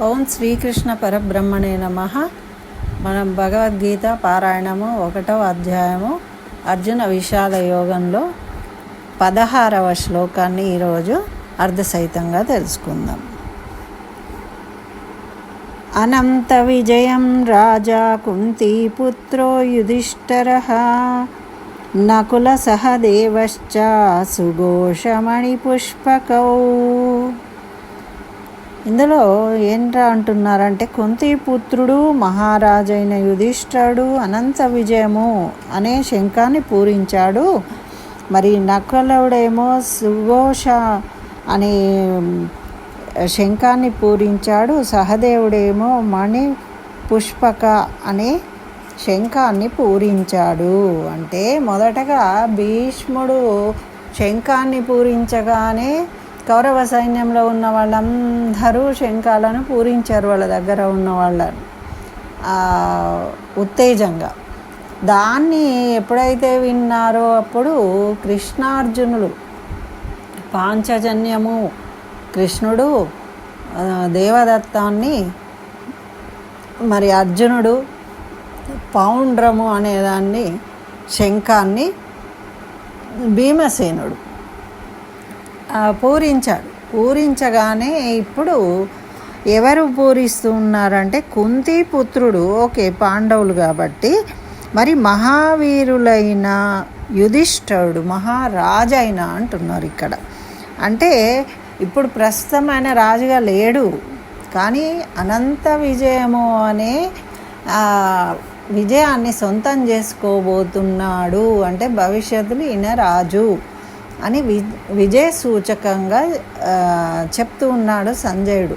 ఓం శ్రీకృష్ణ పరబ్రహ్మణే నమ. మనం భగవద్గీత పారాయణము ఒకటవ అధ్యాయము అర్జున విషాద యోగంలో పదహారవ శ్లోకాన్ని ఈరోజు అర్ధసహితంగా తెలుసుకుందాం. అనంత విజయం రాజా కుంతీపుత్రో యుధిష్ఠర. నకుల సహదేవశ్చ సుఘోషమణిపుష్పకౌ. ఇందులో ఏంట్రా అంటున్నారంటే కుంతిపుత్రుడు మహారాజైన యుధిష్ఠుడు అనంత విజయము అనే శంఖాన్ని పూరించాడు. మరి నకులుడేమో సుఘోష అనే శంఖాన్ని పూరించాడు. సహదేవుడేమో మణి పుష్పక అనే శంఖాన్ని పూరించాడు. అంటే మొదటగా భీష్ముడు శంఖాన్ని పూరించగానే కౌరవ సైన్యంలో ఉన్న వాళ్ళందరూ శంఖాలను పూరించారు వాళ్ళ దగ్గర ఉన్న వాళ్ళని ఉత్తేజంగా. దాన్ని ఎప్పుడైతే విన్నారో అప్పుడు కృష్ణార్జునులు పాంచజన్యము కృష్ణుడు దేవదత్తాన్ని మరి అర్జునుడు పౌండ్రము అనేదాన్ని శంఖాన్ని భీమసేనుడు పూరించాడు. పూరించగానే ఇప్పుడు ఎవరు పూరిస్తూ ఉన్నారంటే కుంతి పుత్రుడు. ఓకే పాండవులు కాబట్టి. మరి మహావీరులైన యుధిష్ఠుడు మహారాజైన అంటున్నారు ఇక్కడ. అంటే ఇప్పుడు ప్రస్తుతం ఆయన రాజుగా లేడు. కానీ అనంత విజయము అనే విజయాన్ని సొంతం చేసుకోబోతున్నాడు. అంటే భవిష్యత్తులో ఈయన రాజు. అని వి విజయ సూచకంగా చెప్తూ ఉన్నాడు సంజయుడు.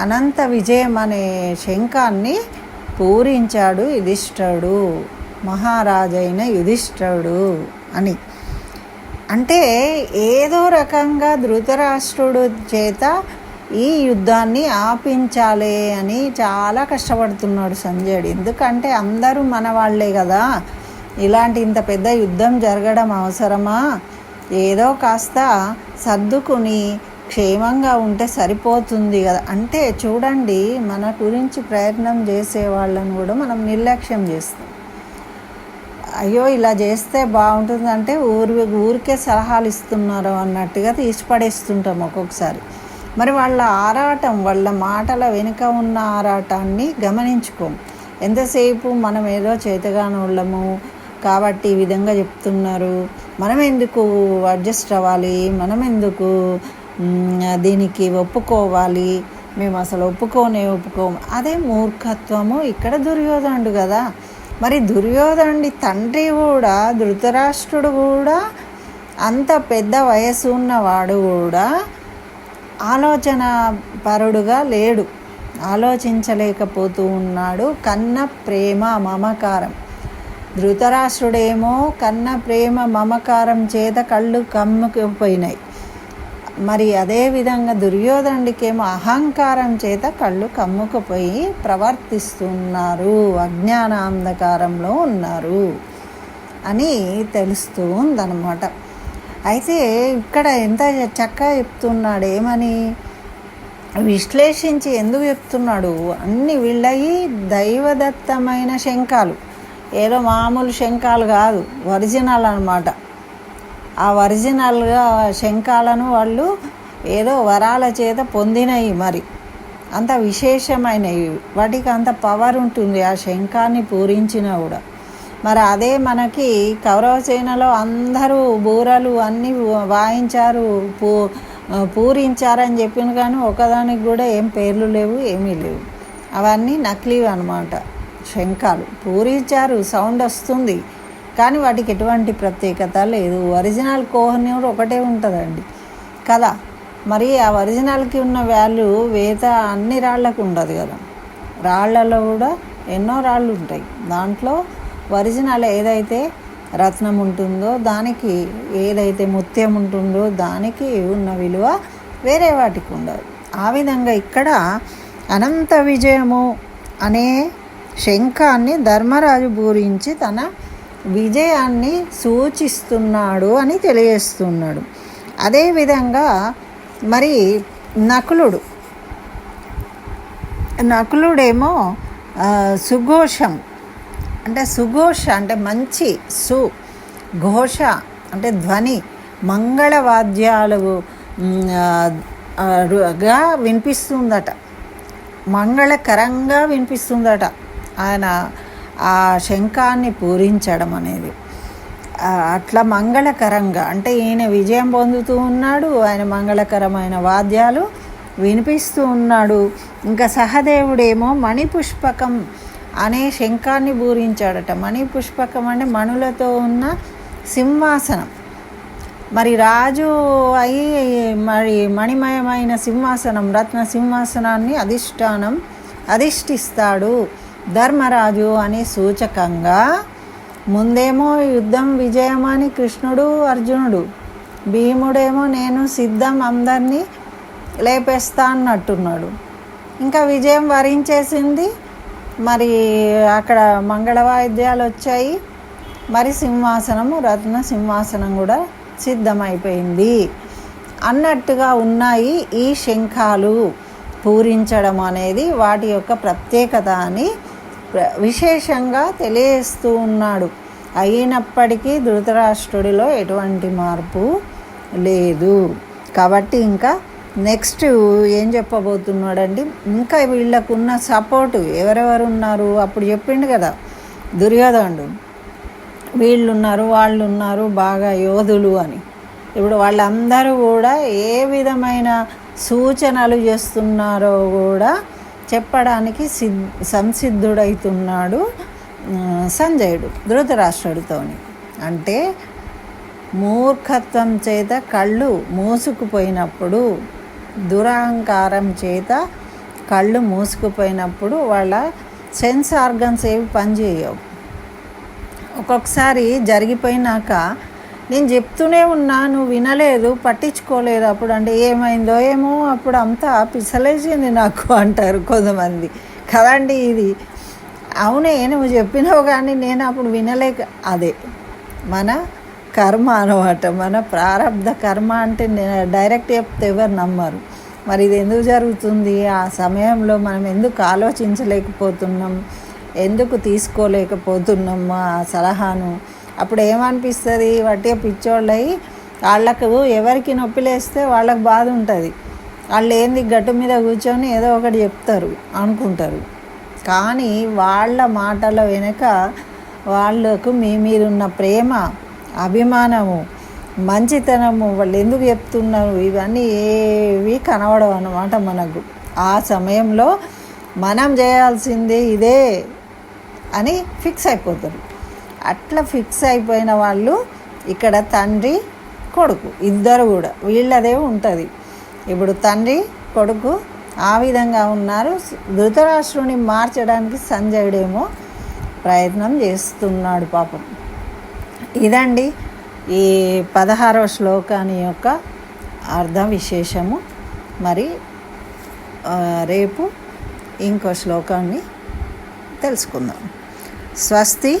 అనంత విజయం అనే శంఖాన్ని పూరించాడు యుధిష్ఠుడు మహారాజైన యుధిష్ఠుడు అని. అంటే ఏదో రకంగా ధృతరాష్ట్రుడు చేత ఈ యుద్ధాన్ని ఆపించాలి అని చాలా కష్టపడుతున్నాడు సంజయుడు. ఎందుకంటే అందరూ మన వాళ్ళే కదా. ఇలాంటి ఇంత పెద్ద యుద్ధం జరగడం అవసరమా? ఏదో కాస్త సర్దుకుని క్షేమంగా ఉంటే సరిపోతుంది కదా. అంటే చూడండి మన గురించి ప్రయత్నం చేసే వాళ్ళని కూడా మనం నిర్లక్ష్యం చేస్తాం. అయ్యో ఇలా చేస్తే బాగుంటుంది అంటే ఊరి ఊరికే సలహాలు ఇస్తున్నారు అన్నట్టుగా తీసిపడేస్తుంటాం ఒక్కొక్కసారి. మరి వాళ్ళ ఆరాటం వాళ్ళ మాటల వెనుక ఉన్న ఆరాటాన్ని గమనించుకోం. ఎంతసేపు మనం ఏదో చేతగాని వాళ్ళము కాబట్టి ఈ విధంగా చెప్తున్నారు. మనం ఎందుకు అడ్జస్ట్ అవ్వాలి? మనం ఎందుకు దీనికి ఒప్పుకోవాలి? మేము అసలు ఒప్పుకోనే ఒప్పుకోము అదే మూర్ఖత్వము. ఇక్కడ దుర్యోధనుడు కదా. మరి దుర్యోధనుడి తండ్రి కూడా ధృతరాష్ట్రుడు కూడా అంత పెద్ద వయసు ఉన్నవాడు కూడా ఆలోచన పరుడుగా లేడు. ఆలోచించలేకపోతూ ఉన్నాడు. కన్న ప్రేమ మమకారం. ధృతరాష్ట్రుడేమో కన్న ప్రేమ మమకారం చేత కళ్ళు కమ్ముకుపోయినాయి. మరి అదేవిధంగా దుర్యోధనుడికేమో అహంకారం చేత కళ్ళు కమ్ముకుపోయి ప్రవర్తిస్తున్నారు. అజ్ఞాన అంధకారంలో ఉన్నారు అని తెలుస్తూ ఉందన్నమాట. అయితే ఇక్కడ ఎంత చక్కగా చెప్తున్నాడు ఏమని విశ్లేషించి ఎందుకు చెప్తున్నాడు? అన్ని వీళ్ళయి దైవదత్తమైన శంఖాలు. ఏదో మామూలు శంఖాలు కాదు ఒరిజినల్ అనమాట ఆ ఒరిజినల్గా శంఖాలను వాళ్ళు ఏదో వరాల చేత పొందినవి మరి. అంత విశేషమైనవి. వాటికి అంత పవర్ ఉంటుంది ఆ శంఖాన్ని పూరించినా కూడా. మరి అదే మనకి కౌరవ సేనలో అందరూ బూరలు అన్నీ వాయించారు పూ పూరించారని చెప్పిన కానీ ఒకదానికి కూడా ఏం పేర్లు లేవు ఏమీ లేవు. అవన్నీ నకిలీవి అనమాట శంఖాలు పూరించారు సౌండ్ వస్తుంది. కానీ వాటికి ఎటువంటి ప్రత్యేకత లేదు. ఒరిజినల్ కోహనూరు ఒకటే ఉంటుందండి. కదా మరి ఆ ఒరిజినల్కి ఉన్న వాల్యూ వేత అన్ని రాళ్ళకు ఉండదు కదా. రాళ్ళలో కూడా ఎన్నో రాళ్ళు ఉంటాయి. దాంట్లో ఒరిజినల్ ఏదైతే రత్నం ఉంటుందో దానికి ఏదైతే ముత్యం ఉంటుందో దానికి ఉన్న విలువ వేరే వాటికి ఉండదు. ఆ విధంగా ఇక్కడ అనంత విజయము అనే శంఖాన్ని ధర్మరాజు పూరించి తన విజయాన్ని సూచిస్తున్నాడు అని తెలియజేస్తున్నాడు. అదేవిధంగా మరి నకులుడు. నకులుడేమో సుఘోషం. అంటే సుఘోష అంటే మంచి సు ఘోష అంటే ధ్వని మంగళవాద్యాలు గా వినిపిస్తుందట. మంగళకరంగా వినిపిస్తుందట. ఆయన ఆ శంఖాన్ని పూరించడం అనేది. అట్లా మంగళకరంగా అంటే ఈయన విజయం పొందుతూ ఉన్నాడు ఆయన మంగళకరమైన వాద్యాలు వినిపిస్తూ ఉన్నాడు. ఇంకా సహదేవుడేమో మణిపుష్పకం అనే శంఖాన్ని పూరించాడట. మణిపుష్పకం అంటే మణులతో ఉన్న సింహాసనం. మరి రాజు అయి మరి మణిమయమైన సింహాసనం రత్న సింహాసనాన్ని అధిష్టానం అధిష్ఠిస్తాడు. ధర్మరాజు అని సూచకంగా ముందేమో యుద్ధం విజయమని కృష్ణుడు అర్జునుడు భీముడేమో నేను సిద్ధం అందరినీ లేపేస్తా అన్నట్టున్నాడు. ఇంకా విజయం వరించేసింది మరి అక్కడ మంగళ వాయిద్యాలు వచ్చాయి మరి సింహాసనము రత్న సింహాసనం కూడా సిద్ధమైపోయింది. అన్నట్టుగా ఉన్నాయి ఈ శంఖాలు. పూరించడం అనేది వాటి యొక్క ప్రత్యేకత అని విశేషంగా తెలియజేస్తూ ఉన్నాడు. అయినప్పటికీ ధృతరాష్ట్రుడిలో ఎటువంటి మార్పు లేదు. కాబట్టి ఇంకా నెక్స్ట్ ఏం చెప్పబోతున్నాడండి ఇంకా వీళ్ళకున్న సపోర్టు ఎవరెవరు ఉన్నారు అప్పుడు చెప్పిండు కదా దుర్యోధనుడు. వీళ్ళు ఉన్నారు వాళ్ళు ఉన్నారు బాగా యోధులు అని. ఇప్పుడు వాళ్ళందరూ కూడా ఏ విధమైన సూచనలు చేస్తున్నారో కూడా చెప్పడానికి సిద్ సంసిద్ధుడైతున్నాడు సంజయుడు ధృతరాష్ట్రుడితోని. అంటే మూర్ఖత్వం చేత కళ్ళు మూసుకుపోయినప్పుడు దురహంకారం చేత కళ్ళు మూసుకుపోయినప్పుడు వాళ్ళ సెన్స్ ఆర్గన్స్ ఏవి పనిచేయవు. ఒక్కొక్కసారి జరిగిపోయినాక నేను చెప్తూనే ఉన్నా నువ్వు వినలేదు పట్టించుకోలేదు అప్పుడు. అంటే ఏమైందో ఏమో అప్పుడు అంతా పిసలేసింది నాకు అంటారు కొంతమంది. కదండి ఇది? అవునే నువ్వు చెప్పినావు కానీ నేను అప్పుడు వినలేక అదే. మన కర్మ అనమాట మన ప్రారంధ కర్మ అంటే నేను డైరెక్ట్ చెప్తే ఎవరు నమ్మరు. మరి ఇది ఎందుకు జరుగుతుంది? ఆ సమయంలో మనం ఎందుకు ఆలోచించలేకపోతున్నాం? ఎందుకు తీసుకోలేకపోతున్నాం? ఆ సలహాను అప్పుడు ఏమనిపిస్తుంది వట్టిగా పిచ్చోళ్ళై వాళ్ళకు ఎవరికి నొప్పి లేస్తే వాళ్ళకు బాధ ఉంటుంది వాళ్ళు ఏంది గట్టు మీద కూర్చొని ఏదో ఒకటి చెప్తారు అనుకుంటారు. కానీ వాళ్ళ మాటల వెనుక వాళ్ళకు మీ మీరున్న ప్రేమ అభిమానము మంచితనము వాళ్ళు ఎందుకు చెప్తున్నారు? ఇవన్నీ ఏవి కనబడవు అన్నమాట మనకు. ఆ సమయంలో మనం చేయాల్సింది ఇదే అని ఫిక్స్ అయిపోతారు. అట్లా ఫిక్స్ అయిపోయిన వాళ్ళు ఇక్కడ తండ్రి కొడుకు ఇద్దరు కూడా. వీళ్ళదే ఉంటుంది. ఇప్పుడు తండ్రి కొడుకు ఆ విధంగా ఉన్నారు. ధృతరాష్ట్రుని మార్చడానికి సంజయుడేమో ప్రయత్నం చేస్తున్నాడు పాపం. ఇదండి ఈ పదహారవ శ్లోకాన్ని యొక్క అర్థ విశేషము. మరి రేపు ఇంకో శ్లోకాన్ని తెలుసుకుందాం. స్వస్తి